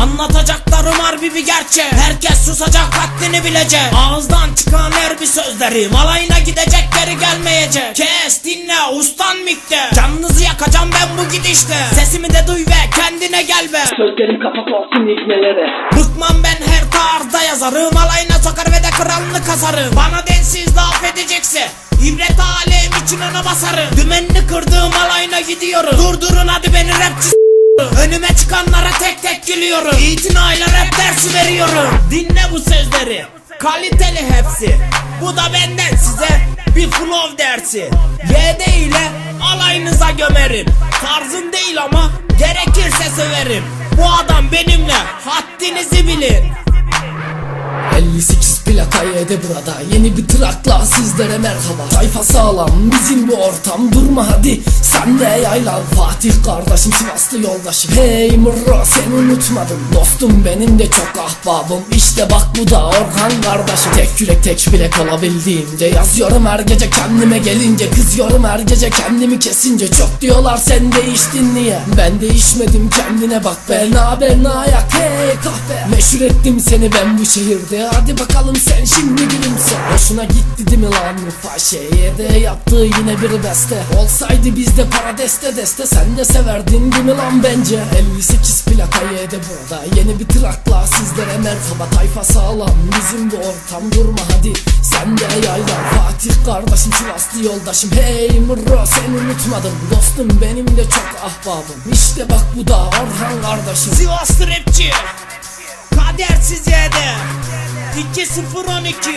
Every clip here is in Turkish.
Anlatacaklarım harbi bir gerçek Herkes susacak haddini bilecek Ağızdan çıkan her bir sözleri. Malayına gidecek geri gelmeyecek. Kes ustan mikte Canınızı yakacağım ben bu gidişte Sesimi de duy ve kendine gel be. Sözlerim kapak olsun ilkmelere Bıkmam ben her tarzda yazarım. Alayına sokar ve de kralını kasarım Bana densiz laf edecekse İbret alem için ona basarım. Dümenini kırdığım alayına gidiyorum. Durdurun hadi beni rapçi Önüme çıkanlara tek tek gülüyorum. İtinayla rap dersi veriyorum. Dinle bu sözleri. Kaliteli hepsi. Bu da benden size flow dersi. YD ile alayınıza gömerim. Tarzım değil ama gerekirse söverim. Bu adam benimle haddinizi bilin. 58 plaka yedi burada. Yeni bir trakla sizlere merhaba. Tayfa sağlam bizim bu ortam. Durma hadi sen de yaylan Fatih kardeşim Sivaslı yoldaşım. Hey Murro seni unutmadım. Dostum benim de çok ahbabım. İşte bak bu da Orhan kardeşim. Tek yürek tek bilek olabildiğimce Yazıyorum her gece kendime gelince. Kızıyorum her gece kendimi kesince. Çok diyorlar sen değiştin niye? Ben değişmedim kendine bak be. Ne haber ne ayak hey kahve Meşhur ettim seni ben bu şehirde. Hadi bakalım sen şimdi gülümse. Hoşuna gitti değil mi lan bu faşeye de yaptığı yine bir beste. Olsaydı bizde para deste deste Sen de severdin değil mi lan bence? 58 plaka yedi burada Yeni bir trakla sizlere merhaba. Tayfa sağlam bizim bu ortam Durma hadi. Sen de yaylan Fatih kardeşim Sivaslı yoldaşım. Hey Murro seni unutmadım. Dostum benim de çok ahbabım. İşte bak bu da Orhan kardeşim. Sivaslı rapçi. Kadersiz Y'de 2012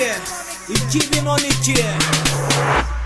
2012